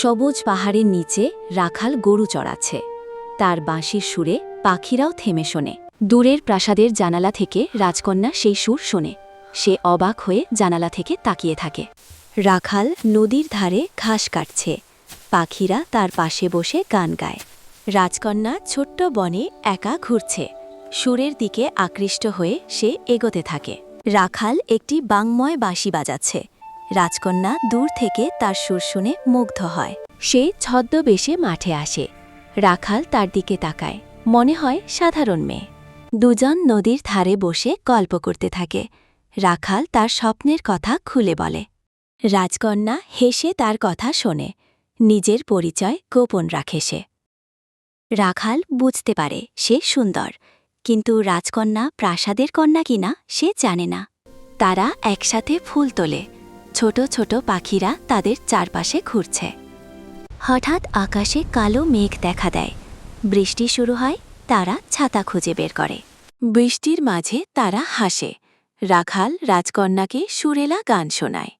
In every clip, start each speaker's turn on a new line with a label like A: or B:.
A: সবুজ পাহাড়ের নিচে রাখাল গরু চড়াচ্ছে। তার বাঁশির সুরে পাখিরাও থেমে শোনে। দূরের প্রাসাদের জানালা থেকে রাজকন্যা সেই সুর শোনে। সে অবাক হয়ে জানালা থেকে তাকিয়ে থাকে। রাখাল নদীর ধারে ঘাস কাটছে। পাখিরা তার পাশে বসে গান গায়। রাজকন্যা ছোট্ট বনে একা ঘুরছে। সুরের দিকে আকৃষ্ট হয়ে সে এগোতে থাকে। রাখাল একটি বাংময় বাঁশি বাজাচ্ছে। রাজকন্যা দূর থেকে তার সুর শুনে মুগ্ধ হয়। সে ছদ্মবেশে মাঠে আসে। রাখাল তার দিকে তাকায়। মনে হয় সাধারণ মেয়ে। দুজন নদীর ধারে বসে গল্প করতে থাকে। রাখাল তার স্বপ্নের কথা খুলে বলে। রাজকন্যা হেসে তার কথা শোনে। নিজের পরিচয় গোপন রাখে সে। রাখাল বুঝতে পারে সে সুন্দর। কিন্তু রাজকন্যা প্রাসাদের কন্যা কিনা সে জানে না। তারা একসাথে ফুল তোলে। ছোট ছোট পাখিরা তাদের চারপাশে ঘুরছে। হঠাৎ আকাশে কালো মেঘ দেখা দেয়। বৃষ্টি শুরু হয়, তারা ছাতা খুঁজে বের করে। বৃষ্টির মাঝে তারা হাসে। রাখাল রাজকন্যাকে সুরেলা গান শোনায়।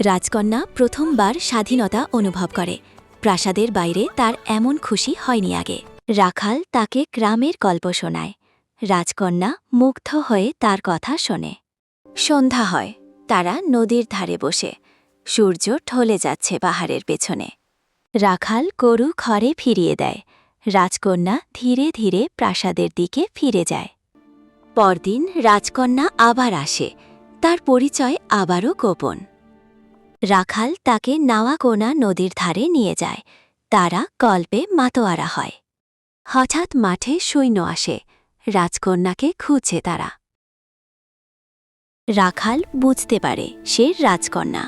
A: রাজকন্যা প্রথমবার স্বাধীনতা অনুভব করে। প্রাসাদের বাইরে তার এমন খুশি হয়নি আগে। রাখাল তাকে গ্রামের গল্প শোনায়। রাজকন্যা মুগ্ধ হয়ে তার কথা শোনে। সন্ধ্যা হয়। তারা নদীর ধারে বসে। সূর্য ঢলে যাচ্ছে পাহাড়ের পেছনে। রাখাল গরু ঘরে ফিরিয়ে দেয়। রাজকন্যা ধীরে ধীরে প্রাসাদের দিকে ফিরে যায়। পরদিন রাজকন্যা আবার আসে। তার পরিচয় আবারও গোপন। রাখাল তাকে নাওয়াকোনা নদীর ধারে নিয়ে যায়। তারা গল্পে মাতোয়ারা হয়। হঠাৎ মাঠে সৈন্য আসে। রাজকন্যাকে খুঁজছে তারা। রাখাল বুঝতে পারে সে রাজকন্যা।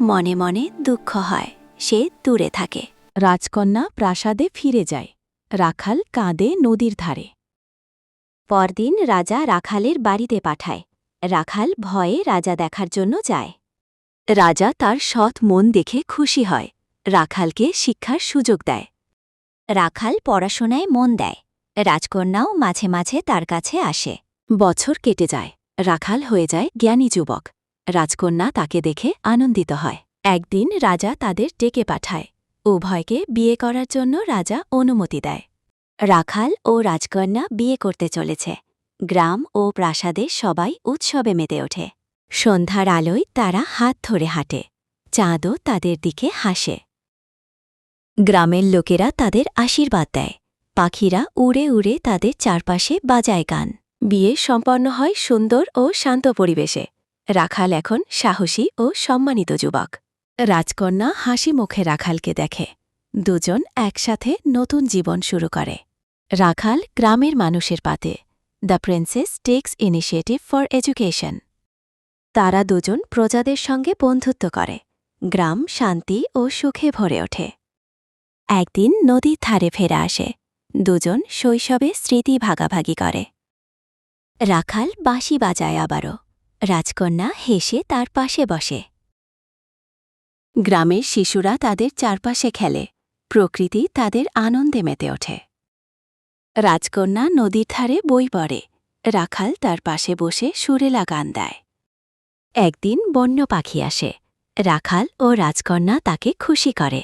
A: মনে মনে দুঃখ হয়, সে দূরে থাকে।
B: রাজকন্যা প্রাসাদে ফিরে যায়। রাখাল কাঁদে নদীর ধারে।
A: পরদিন রাজা রাখালের বাড়িতে পাঠায়। রাখাল ভয়ে রাজা দেখার জন্য যায়। রাজা তার সৎ মন দেখে খুশি হয়। রাখালকে শিক্ষার সুযোগ দেয়। রাখাল পড়াশোনায় মন দেয়। রাজকন্যাও মাঝে মাঝে তার কাছে আসে। বছর কেটে যায়। রাখাল হয়ে যায় জ্ঞানী যুবক। রাজকন্যা তাকে দেখে আনন্দিত হয়। একদিন রাজা তাদের ডেকে পাঠায়। উভয়কে বিয়ে করার জন্য রাজা অনুমতি দেয়। রাখাল ও রাজকন্যা বিয়ে করতে চলেছে। গ্রাম ও প্রাসাদে সবাই উৎসবে মেতে ওঠে। সন্ধ্যার আলোয় তারা হাত ধরে হাঁটে। চাঁদও তাদের দিকে হাসে। গ্রামের লোকেরা তাদের আশীর্বাদ দেয়। পাখিরা উড়ে উড়ে তাদের চারপাশে বাজায় গান। বিয়ে সম্পন্ন হয় সুন্দর ও শান্ত পরিবেশে। রাখাল এখন সাহসী ও সম্মানিত যুবক। রাজকন্যা হাসি মুখে রাখালকে দেখে। দুজন একসাথে নতুন জীবন শুরু করে। রাখাল গ্রামের মানুষের পাতে। The princess takes initiative for education. তারা দুজন প্রজাদের সঙ্গে বন্ধুত্ব করে। গ্রাম শান্তি ও সুখে ভরে ওঠে। একদিন নদীর ধারে ফেরা আসে। দুজন শৈশবে স্মৃতি ভাগাভাগি করে। রাখাল বাঁশি বাজায় আবারও। রাজকন্যা হেসে তার পাশে বসে। গ্রামের শিশুরা তাদের চারপাশে খেলে। প্রকৃতি তাদের আনন্দে মেতে ওঠে। রাজকন্যা নদীর ধারে বই পড়ে। রাখাল তার পাশে বসে সুরেলা গান দেয়। একদিন বন্য পাখি আসে। রাখাল ও রাজকন্যা তাকে খুশি করে।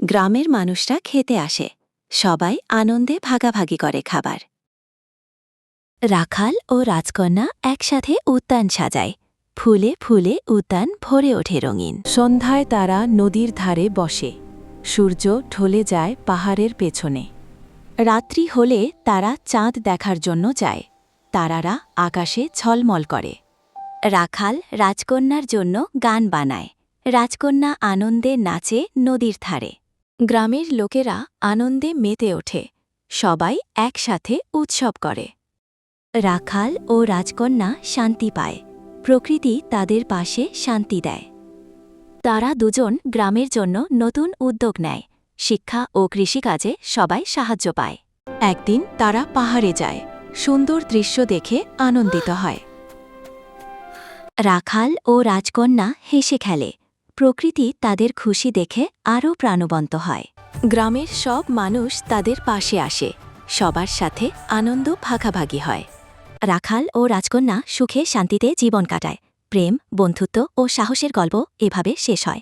A: গ্রামের মানুষরা খেতে আসে। সবাই আনন্দে ভাগাভাগি করে খাবার। রাখাল ও রাজকন্যা একসাথে উদ্যান সাজায়। ফুলে ফুলে উদ্যান ভরে ওঠে রঙিন।
B: সন্ধ্যায় তারা নদীর ধারে বসে। সূর্য ঢলে যায় পাহাড়ের পেছনে।
A: রাত্রি হলে তারা চাঁদ দেখার জন্য যায়। তারারা আকাশে ছলমল করে। রাখাল রাজকন্যার জন্য গান বানায়। রাজকন্যা আনন্দে নাচে নদীর ধারে। গ্রামের লোকেরা আনন্দে মেতে ওঠে। সবাই একসাথে উৎসব করে। রাখাল ও রাজকন্যা শান্তি পায়। প্রকৃতি তাদের পাশে শান্তি দেয়। তারা দুজন গ্রামের জন্য নতুন উদ্যোগ নেয়। শিক্ষা ও কৃষিকাজে সবাই সাহায্য পায়। একদিন তারা পাহাড়ে যায়। সুন্দর দৃশ্য দেখে আনন্দিত হয়। রাখাল ও রাজকন্যা হেসে খেলে। প্রকৃতি তাদের খুশি দেখে আরও প্রাণবন্ত হয়। গ্রামের সব মানুষ তাদের পাশে আসে। সবার সাথে আনন্দ ভাগাভাগি হয়। রাখাল ও রাজকন্যা সুখে শান্তিতে জীবন কাটায়। প্রেম, বন্ধুত্ব ও সাহসের গল্প এভাবে শেষ হয়।